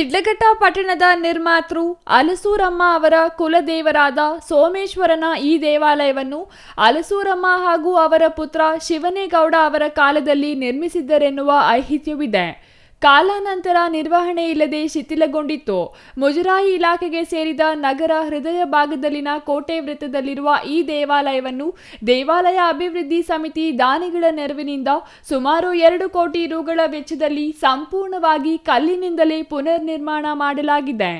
ಶಿಡ್ಲಘಟ್ಟ ಪಟ್ಟಣದ ನಿರ್ಮಾತೃ ಅಲಸೂರಮ್ಮ ಅವರ ಕುಲದೇವರಾದ ಸೋಮೇಶ್ವರನ ಈ ದೇವಾಲಯವನ್ನು ಅಲಸೂರಮ್ಮ ಹಾಗೂ ಅವರ ಪುತ್ರ ಶಿವನೇಗೌಡ ಅವರ ಕಾಲದಲ್ಲಿ ನಿರ್ಮಿಸಿದ್ದರೆನ್ನುವ ಐತಿಹ್ಯವಿದೆ ಕಾಲಾನಂತರ ನಿರ್ವಹಣೆ ಇಲ್ಲದೆ ಶಿಥಿಲಗೊಂಡಿತ್ತು. ಮುಜರಾಯಿ ಇಲಾಖೆಗೆ ಸೇರಿದ ನಗರ ಹೃದಯ ಭಾಗದಲ್ಲಿನ ಕೋಟೆ ವೃತ್ತದಲ್ಲಿರುವ ಈ ದೇವಾಲಯವನ್ನು ದೇವಾಲಯ ಅಭಿವೃದ್ಧಿ ಸಮಿತಿ ದಾನಿಗಳ ನೆರವಿನಿಂದ ಸುಮಾರು ಎರಡು ಕೋಟಿ ರುಗಳ ವೆಚ್ಚದಲ್ಲಿ ಸಂಪೂರ್ಣವಾಗಿ ಕಲ್ಲಿನಿಂದಲೇ ಪುನರ್ ನಿರ್ಮಾಣ ಮಾಡಲಾಗಿದೆ.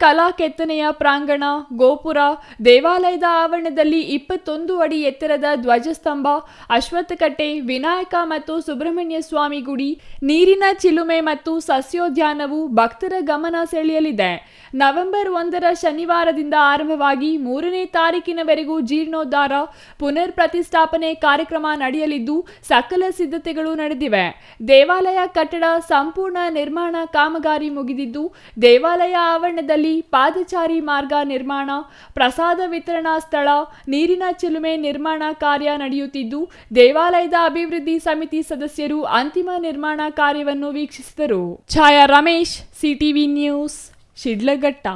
ಕಲಾ ಕೆತ್ತನೆಯ ಪ್ರಾಂಗಣ, ಗೋಪುರ, ದೇವಾಲಯದ ಆವರಣದಲ್ಲಿ ಇಪ್ಪತ್ತೊಂದು ಅಡಿ ಎತ್ತರದ ಧ್ವಜಸ್ತಂಭ, ಅಶ್ವತ್ಥಕಟ್ಟೆ, ವಿನಾಯಕ ಮತ್ತು ಸುಬ್ರಹ್ಮಣ್ಯ ಸ್ವಾಮಿ ಗುಡಿ, ನೀರಿನ ಚಿಲುಮೆ ಮತ್ತು ಸಸ್ಯೋದ್ಯಾನವು ಭಕ್ತರ ಗಮನ ಸೆಳೆಯಲಿದೆ. ನವೆಂಬರ್ ಒಂದರ ಶನಿವಾರದಿಂದ ಆರಂಭವಾಗಿ ಮೂರನೇ ತಾರೀಕಿನವರೆಗೂ ಜೀರ್ಣೋದ್ಧಾರ ಪುನರ್ ಪ್ರತಿಷ್ಠಾಪನೆ ಕಾರ್ಯಕ್ರಮ ನಡೆಯಲಿದ್ದು, ಸಕಲ ಸಿದ್ಧತೆಗಳು ನಡೆದಿವೆ. ದೇವಾಲಯ ಕಟ್ಟಡ ಸಂಪೂರ್ಣ ನಿರ್ಮಾಣ ಕಾಮಗಾರಿ ಮುಗಿದಿದ್ದು, ದೇವಾಲಯ ಆವರಣದಲ್ಲಿ ಪಾದಚಾರಿ ಮಾರ್ಗ ನಿರ್ಮಾಣ, ಪ್ರಸಾದ ವಿತರಣಾ ಸ್ಥಳ, ನೀರಿನ ಚಿಲುಮೆ ನಿರ್ಮಾಣ ಕಾರ್ಯ ನಡೆಯುತ್ತಿದ್ದು, ದೇವಾಲಯದ ಅಭಿವೃದ್ಧಿ ಸಮಿತಿ ಸದಸ್ಯರು ಅಂತಿಮ ನಿರ್ಮಾಣ ಕಾರ್ಯವನ್ನು ವೀಕ್ಷಿಸಿದರು. ಛಾಯಾ ರಮೇಶ್, ಸಿಟಿವಿ ನ್ಯೂಸ್, ಶಿಡ್ಲಘಟ್ಟ.